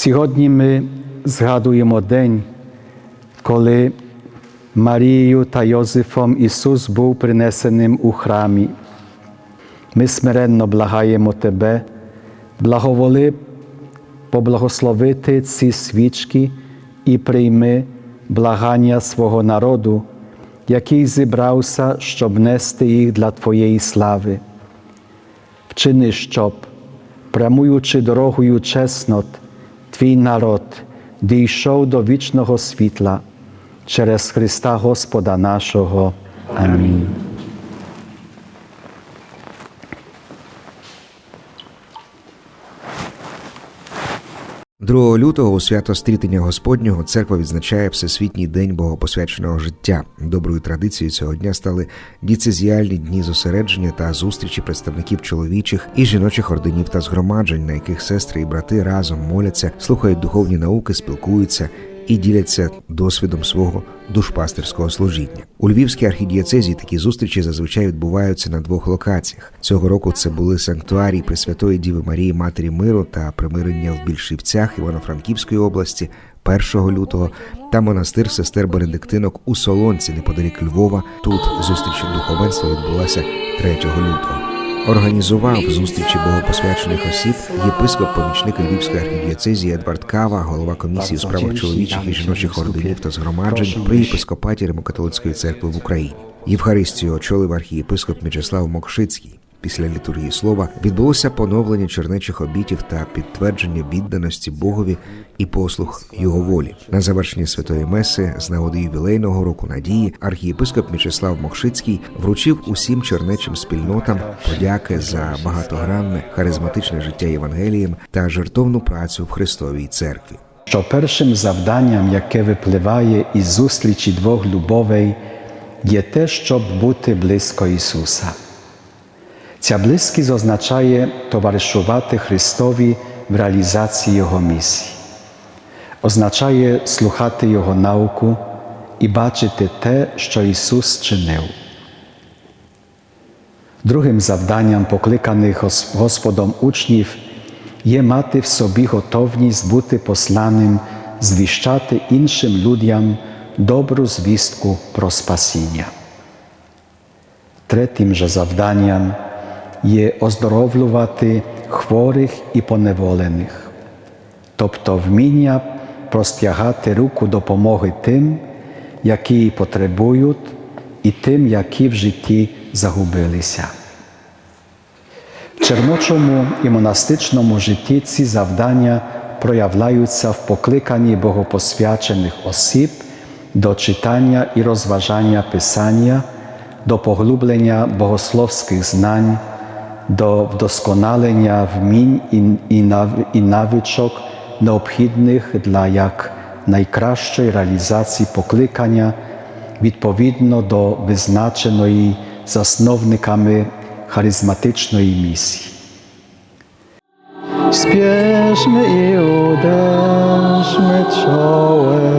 Сьогодні ми згадуємо день, коли Марією та Йозефом Ісус був принесеним у храмі. Ми смиренно благаємо Тебе, благоволи поблагословити ці свічки і прийми благання свого народу, який зібрався, щоб нести їх для Твоєї слави. Вчини, щоб, прямуючи дорогою чеснот, Твій народ дійшов до вічного світла через Христа Господа нашого. Амінь. Другого лютого у свято стрітення Господнього церква відзначає Всесвітній день богопосвяченого життя. Доброю традицією цього дня стали діцезіальні дні зосередження та зустрічі представників чоловічих і жіночих орденів та згромаджень, на яких сестри і брати разом моляться, слухають духовні науки, спілкуються і діляться досвідом свого душпастерського служіння. У Львівській архідієцезі такі зустрічі зазвичай відбуваються на двох локаціях. Цього року це були санктуарій Пресвятої Діви Марії Матері Миру та примирення в Більшівцях Івано-Франківської області 1 лютого та монастир сестер Бенедиктинок у Солонці неподалік Львова. Тут зустріч духовенства відбулася 3 лютого. Організував зустрічі богопосвячених осіб єпископ-помічник Львівської архідіоцезії Едвард Кава, голова комісії у справах чоловічих і жіночих орденів та згромаджень при єпископаті Римокатолицької церкви в Україні. Євхаристію очолив архієпископ М'ячеслав Мокшицький. Після літургії слова відбулося поновлення чернечих обітів та підтвердження відданості Богові і послуг його волі. На завершення святої меси з нагоди ювілейного року надії архієпископ М'ячеслав Мокшицький вручив усім чернечим спільнотам подяки за багатогранне харизматичне життя Євангелієм та жертовну працю в Христовій церкві. що першим завданням, яке випливає із зустрічі двох любовей, є те, щоб бути близько Ісуса. Означає товаришувати Христові в реалізації Його місії, означає слухати Його науку і бачити те, що Ісус чинив. Другим завданням покликаних Гос- Господом учнів є мати в собі готовність бути посланим, звіщати іншим людям добру звістку про спасіння. Третім же завданням є оздоровлювати хворих і поневолених, тобто вміння простягати руку допомоги тим, які її потребують, і тим, які в житті загубилися. В черночому і монастичному житті ці завдання проявляються в покликанні богопосвячених осіб до читання і розважання Писання, до поглублення богословських знань, до вдосконалення вмінь і, і, нав- і навичок, необхідних для як найкращої реалізації покликання відповідно до визначеної засновниками харизматичної місії. Spieszmy i uderzmy czołem